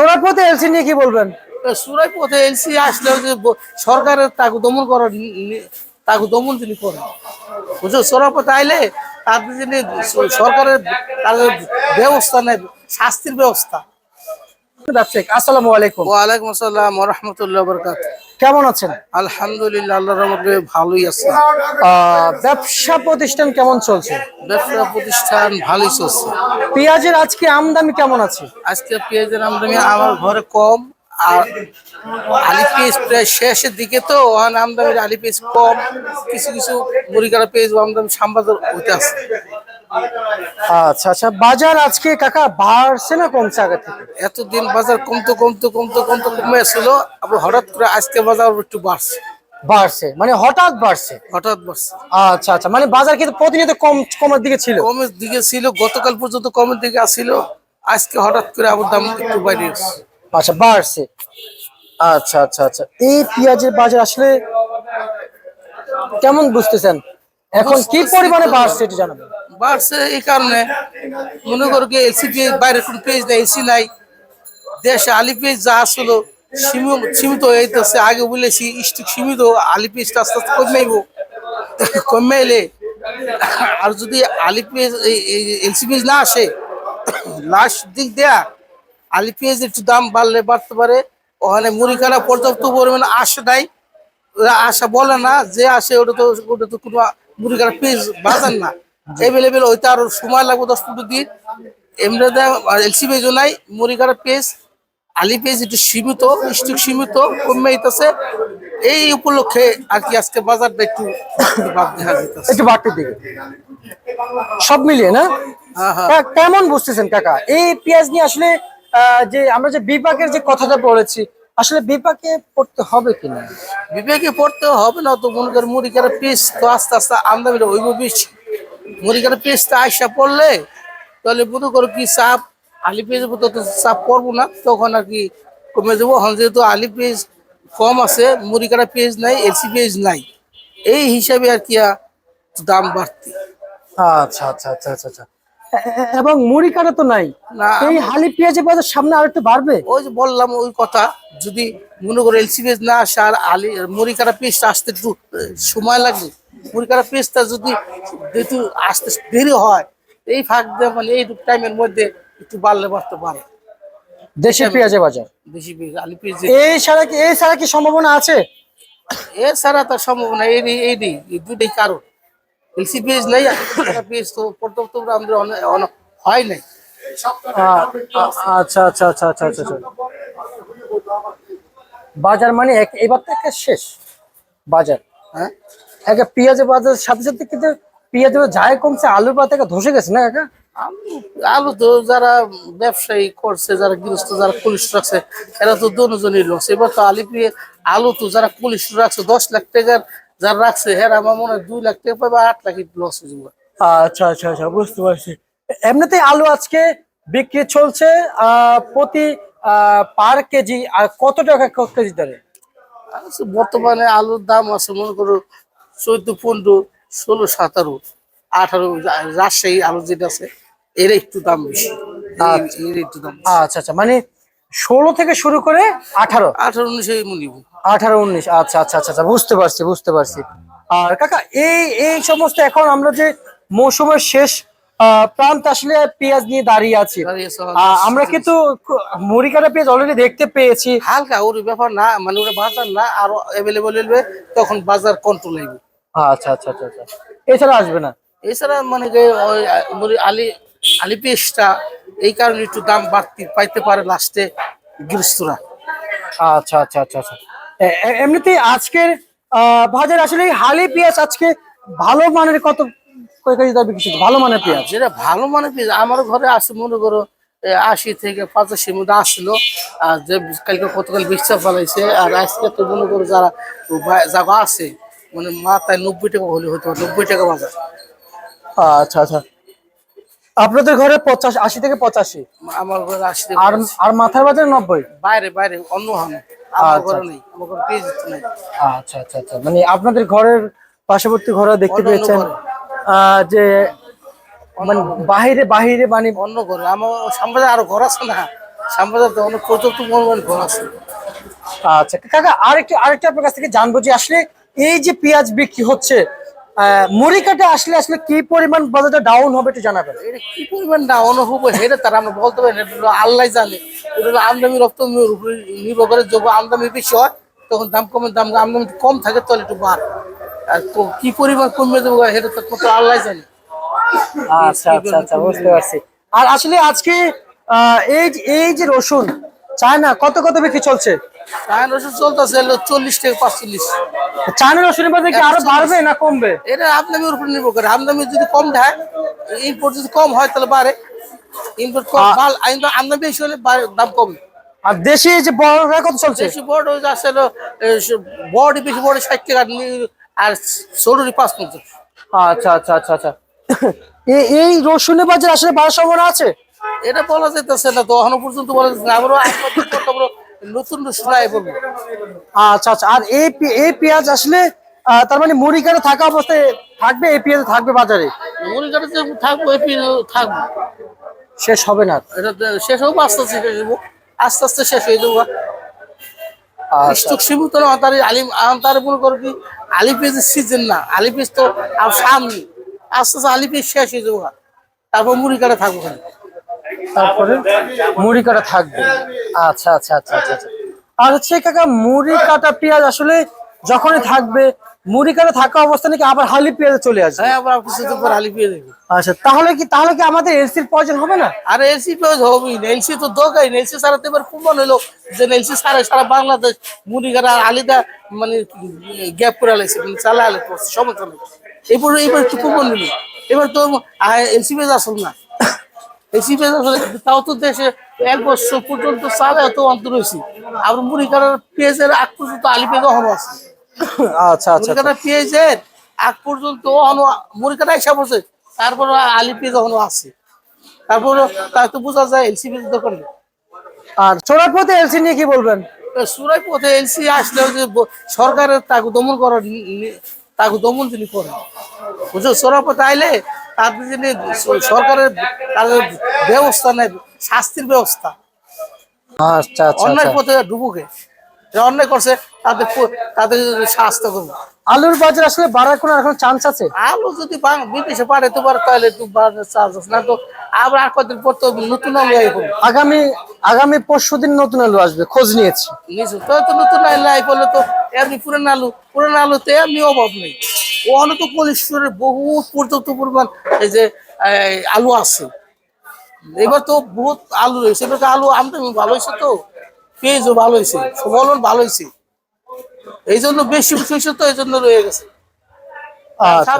চোরাপথে LC নিয়ে কি বলবেন? সুরাইপথে এলসি আসলে যে সরকারের তাকে দমন করার তাকে দমন তিনি করেন বুঝছ? সোরাই পথে আইলে তাদের যিনি সরকারের তাদের ব্যবস্থা নেই শাস্তির ব্যবস্থা। ব্যবসায়িক আসসালামু আলাইকুম। ওয়ালাইকুম আসসালাম রহমতুল্লাহ বরকাত কেমন আছেন? আলহামদুলিল্লাহ আল্লাহ রহমতে ভালোই আছে। ব্যবসা প্রতিষ্ঠান কেমন চলছে? ব্যবসা প্রতিষ্ঠান ভালোই চলছে। পেঁয়াজের আজকে আমদানি কেমন আছে? আজকে পেঁয়াজের আমদানি আমার ঘরে কম আর আলি পেঁয়াজ প্রায় শেষের দিকে তো ওখানে আমদানি আলি পেঁয়াজ কম কিছু কিছু মুড়িকাটা পেঁয়াজ আমদানি সাম্বাদর হইতে আছে। আচ্ছা আচ্ছা বাজার আজকে কাকা বাড়ছে না কমছে আগে থেকে? এতদিন বাজার কমতে কমতে কমতে কমতে কমে আসছিল আবার হঠাৎ করে আজকে বাজার একটু বাড়ছে। বাড়ছে মানে হঠাৎ বাড়ছে? হঠাৎ বাড়ছে। আচ্ছা আচ্ছা মানে বাজার কিন্তু প্রতিনিয়ত কম কমের দিকে ছিল। কমের দিকে ছিল গতকাল পর্যন্ত কমের দিকে আসছিল আজকে হঠাৎ করে আবার দাম একটু গেছে। আচ্ছা বাড়ছে। আচ্ছা আচ্ছা আচ্ছা এই পেঁয়াজের বাজার আসলে কেমন বুঝতেছেন? এখন কি পরিমাণে বাড়ছে এটা জানাবেন। বাড়ছে এই কারণে। মনে করো কি এসি পেজ বাইরে কোনো পেজ নাই, এসি নাই। দেশে আলি পেজ যা আসলো, সীমিত যাচ্ছে আগে বলেছি স্টিক সীমিত, আলি পেজটা আস্তে আস্তে কমাইব কমে এলে আর যদি আলি পেজ এলসি পেজ না আসে লাস্ট দিক দেয়া আলি পেঁয়াজ একটু দাম বাড়লে বাড়তে পারে। ওখানে মুড়িখানা পর্যাপ্ত পরিমাণে আসে নাই। আশা বলে না, যে আসে ওটা তো ওটা তো কোনো মুড়িখানা পেজ বাজার না। এভেলেবেল ওইটা আরও সময় লাগবে দশ পনেরো দিন এমনিতে এলসি পেঁয়াজও নাই মুড়িখানা পেঁয়াজ আলি পেঁয়াজ একটু সীমিত স্টিক সীমিত কমে যেতেছে এই উপলক্ষে আর কি আজকে বাজারটা একটু দেখা যেতেছে একটু বাড়তির দিকে। সব মিলিয়ে না? হ্যাঁ হ্যাঁ। কেমন বুঝতেছেন কাকা? এই পেঁয়াজ নিয়ে আসলে আহ, যে আমরা যে বিপাকের যে কথাটা বলেছি আসলে বিপাকে পড়তে হবে কিনা? বিপাকে পড়তে হবে না তো মনে করেন মুড়ি মুড়িকার পিস তো আস্তে আস্তে আমদানি হইব বেশি। মুড়িকার পিসটা আইসা পড়লে তাহলে মনে করো কি চাপ আলি পেঁয়াজ তো চাপ পড়ব না তখন আর কি কমে যাব। এখন যেহেতু আলি পেঁয়াজ কম আছে মুড়িকাটা পেঁয়াজ নাই এলসি পেঁয়াজ নাই এই হিসাবে আর কি দাম বাড়তি। আচ্ছা আচ্ছা আচ্ছা আচ্ছা আচ্ছা। এবং মুড়ি কাটা তো নাই। এই হালি পেঁয়াজের বাজার সামনে আর একটু বাড়বে? ওই যে বললাম ওই কথা যদি মনে করো এলসি পেজ না আসে আর আলি মুড়ি কাটা পেস্টটা আসতে একটু সময় লাগবে। মুড়ি কাটা পেস্টটা যদি একটু আসতে দেরি হয় এই ফাঁক দিয়ে মানে এই টাইমের মধ্যে একটু বাড়লে বাড়তে পারে। দেশি পেঁয়াজের বাজার? বেশি পেঁয়াজ আলি পেঁয়াজ এই ছাড়া কি এই ছাড়া কি সম্ভাবনা আছে? এছাড়া তার সম্ভাবনা এই নেই এই নেই এই দুটাই কারণ। এলসি পেজ নেই পেজ তো পর্যাপ্ত আমাদের অনেক- হয় নাই। আচ্ছা আচ্ছা আচ্ছা আচ্ছা আচ্ছা আচ্ছা। বাজার মানে এক- এবার তো একটা শেষ। বাজার। হ্যাঁ? একটা পেঁয়াজের বাজার সাথে সাথে কিন্তু পেঁয়াজের যায় কমছে আলুর পাতা ধসে গেছে না কাকা আলু তো যারা ব্যবসায়ী করছে যারা গৃহস্থ যারা পুলিশ রাখছে এরা তো দুজনই লস এবার তো আলি পেয়ে আলু তো যারা পুলিশ রাখছে দশ লাখ টাকার যারা রাখছে হ্যাঁ আমার মনে হয় দুই লাখ টাকা পাবে আট লাখ লস হয়ে যাবে। আচ্ছা আচ্ছা আচ্ছা বুঝতে পারছি। এমনিতে আলু আজকে বিক্রি চলছে আহ, প্রতি পার কেজি আর কত টাকা কেজি দরে? আচ্ছা, বর্তমানে আলুর দাম আছে মনে করো চোদ্দ পনেরো ষোলো সতেরো আঠারো রাজশাহী আলু যেটা আছে এর একটু দাম বেশি। এই- এর একটু দাম আচ্ছা আচ্ছা মানে ষোলো থেকে শুরু করে আঠারো? আঠারো উনিশে নিব আঠারো উনিশ আচ্ছা আচ্ছা আচ্ছা আচ্ছা বুঝতে পারছি বুঝতে পারছি। আর কাকা এই এই সমস্ত এখন আমরা যে মৌসুমের শেষ আহ, প্রান্ত আসলে পেঁয়াজ নিয়ে দাঁড়িয়ে আছি। আমরা কিন্তু ক- মুড়ি কাটা পেঁয়াজ অলরেডি দেখতে পেয়েছি। হালকা ওর ব্যাপার না মানে ওরা বাজার না আরও অ্যাভেলেবল তখন বাজার কন্ট্রোল হইবে। আচ্ছা আচ্ছা আচ্ছা আচ্ছা। এছাড়া আসবে না? এছাড়া মানে যে আলি আলি পেস্টটা এই কারণে একটু দাম বাড়তি পাইতে পারে লাস্টে গৃহস্থরা। আচ্ছা আচ্ছা আচ্ছা আচ্ছা। এ- এ- এমনিতেই আজকের বাজার আসলে হালি পেঁয়াজ আজকে ভালো মানের কত কয় কেজি দাম বিক্রি হচ্ছে? ভালো মানের পেঁয়াজ? যেটা ভালো মানের পেঁয়াজ আমার ঘরে আছে মনে করো আশি থেকে পঁচাশির মধ্যে আসলো। আর যে কালকে কতকাল বিশ্বাস ফেলাইছে আর আজকে তো মনে করো যারা জায়গা আছে মানে মাথায় নব্বই টাকা হলে হতো নব্বই টাকা বাজার। আচ্ছা আচ্ছা। আপনাদের ঘরে পঁচাশি আশি থেকে পঁচাশি? আমার ঘরে আশি থেকে আর মাথার বাজার নব্বই? বাইরে বাইরে অন্য হান আমার আচ্ছা। ঘরে নেই আমার ঘরে পেয়ে যেতে নেই। আচ্ছা আচ্ছা আচ্ছা। মানে আপনাদের ঘরের পার্শ্ববর্তী ঘরে দেখতে পেয়েছেন আহ, যে মানে বাহিরে বাহিরে মানে অন্য ঘরে। আমার সামনে আরও ঘর আছে না অনেক পরিমাণ ঘর আছে। আচ্ছা কাকা আরেকটু আরেকটু আপনার কাছ থেকে জানব যে আসলে এই যে পেঁয়াজ বিক্রি হচ্ছে আহ, মুড়ি কাটা আসলে আসলে কি পরিমাণ বাজারটা ডাউন হবে একটু জানাবেন? এটা কি পরিমাণ না অনুভব হেরে তারা আমরা বলতে পারি আল্লাহ জানে। এটা আমদানি রপ্তানির উপরে নির্ভর করে যখন আমদানি বেশি হয় তখন দাম কমে দাম আমদানি কম থাকে তাহলে একটু বার আর কি পরিমাণ কমবে দেবো এটা তো কত আল্লাহ জানে। আচ্ছা আচ্ছা আচ্ছা বুঝতে পারছি। আর আসলে আজকে আহ, এই যে- এই যে রসুন চায়না কত কত বিক্রি চলছে? চায়না রসুন চলতেছে চল্লিশ থেকে পাঁচচল্লিশ চায়না রসুনের বাজার কি আরও বাড়বে না কমবে? এটা আমদানির উপর নির্ভর করে। আমদানি যদি কম ইম্পোর্ট যদি কম হয় তাহলে বাড়ে। ইম্পোর্ট কম মাল বেশি হলে দাম কমে। আর দেশি যে বড় কত চলছে? বেশি বড় বড় বেশি বড় ষাট টাকা আর ছোটরি পাঁচ পঞ্চাশ। আচ্ছা আচ্ছা আচ্ছা আচ্ছা। এই এই রসুনের বাজার আসলে বাড়ার সম্ভাবনা আছে? এটা বলা যেতেছে না তো এখনও পর্যন্ত বলা যাচ্ছে না। আবারও নতুন শোনায় বলব। আচ্ছা আচ্ছা। আর এই এই পেঁয়াজ আসলে তার মানে মুড়ি কাটা থাকা অবস্থায় থাকবে এই পেঁয়াজ থাকবে বাজারে? করে থাকব এই পি- থাকব। শেষ হবে না? এটা শেষ হোক আস্তে আস্তে শেষ হব। আস্তে আস্তে শেষ হয়ে যাব। আচ্ছা। স্টক সীমিত না তার আলিম তার মনে করো কি আলি পেঁয়াজের সিজন না। আলি পেঁয়াজ তো আর সামনে। আস্তে আস্তে আলি পেঁয়াজ শেষ হয়ে যাব তারপর মুড়ি কাটা থাকব তারপরে মুড়ি কাটা থাকবে। আচ্ছা আচ্ছা আচ্ছা আচ্ছা আচ্ছা। আর হচ্ছে কাকা মুড়ি কাটা পেঁয়াজ আসলে যখনই থাকবে মুড়ি কাটা থাকা অবস্থা নাকি আবার হালি পেঁয়াজ চলে আসবে? হ্যাঁ আবার কিছুদিন পর আলি পেঁয়াজ আচ্ছা তাহলে কি তাহলে কি আমাদের এলসির প্রয়োজন হবে না? আর এলসি পেঁয়াজ হবেই না। এলসি তো দোকাই না। এলসি সারাতে এবার প্রমাণ হলো যে এলসি সারা সারা বাংলাদেশ মুড়ি কাটা আর আলিদা মানে গ্যাপ করে আলাইছে মানে চালা সমস্যা নেই। এবার এবার একটু প্রমাণ নিল এবার তো এলসি পেঁয়াজ আসল না। পেঁয়াজ আসলে তাও তো দেশে এক বছর পর্যন্ত চালা এত অন্তর হয়েছে আবার মুড়ি কাটার পেঁয়াজের আগ পর্যন্ত আলি পেঁয়াজ হনো আছে। আচ্ছা আচ্ছা মুড়ি কাটা পেঁয়াজের আগ পর্যন্ত হনো মুড়ি কাটা হিসাব হচ্ছে তারপর আলি পেঁয়াজ হনো আছে। তারপর তার তো বোঝা যায় এলসি পেঁয়াজ দোকান। আর চোরার পথে এলসি নিয়ে কি বলবেন? সুরাই পথে এলসি আসলে যে সরকারের তাকে দমন করার তাকে দমন তিনি করেন বুঝছ সোরা পথে আইলে তাদের যিনি সরকারের তাদের ব্যবস্থা নেই শাস্তির ব্যবস্থা। আচ্ছা আচ্ছা অন্যায় আচ্ছা। পথে ডুবুকে। অন্যায় করছে তাদের তাদের শাস্তি করব আলুর বাজার আসলে বাড়ার কোনো এখন চান্স আছে? আলু যদি বিদেশে পারে তাহলে বাড়ানোর চার্জ আছে। না তো আবার আর কদিন পর তো নতুন আলু আইব আগামী আগামী পরশু দিন নতুন আলু আসবে খোঁজ নিয়েছি। নিচু তো তো নতুন আলু আই বলে তো এমনি পুরান আলু পুরান আলুতে এমনি অভাব নেই। ওখানে তো পলিশ্বরের বহু পর্যাপ্ত পরিমাণ এই যে আলু আছে। এবার তো বহুত আলু রয়েছে। এবার তো আলু আমদানি ভালো হয়েছে তো। পেঁয়াজও ভালো হয়েছে। ফলন ভালো হয়েছে। এই জন্য বেশি হয়েছে তো এই জন্য রয়ে গেছে। আচ্ছা।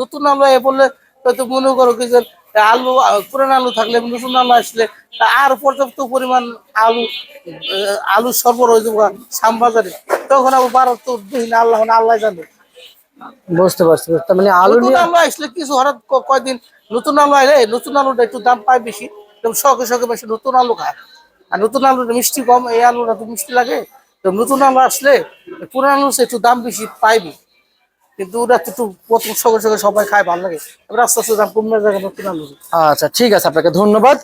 নতুন আলু এ বললে হয়তো মনে করো কি যে আলু পুরান আলু থাকলে নতুন আলু আসলে আর পর্যাপ্ত পরিমাণ আলু আলু সরবরাহ শ্যামবাজারে তখন আবার বারো তো দেখি না আল্লাহ আল্লাহ জানে। বুঝতে পারছি তার মানে আলু নতুন আলু আসলে কিছু হঠাৎ কয়দিন নতুন আলু আইলে নতুন আলুটা একটু দাম পায় বেশি শখে শখে বেশি নতুন আলু খায়। আর নতুন আলুটা মিষ্টি কম এই আলুটা তো মিষ্টি লাগে তো নতুন আলু আসলে পুরান আলু একটু দাম বেশি পাইবে। কিন্তু ওরা তো একটু প্রথম শখে শখে সবাই খায় ভালো লাগে। এবার আস্তে আস্তে দাম কমে যাবে নতুন আলু। আচ্ছা ঠিক আছে আপনাকে ধন্যবাদ।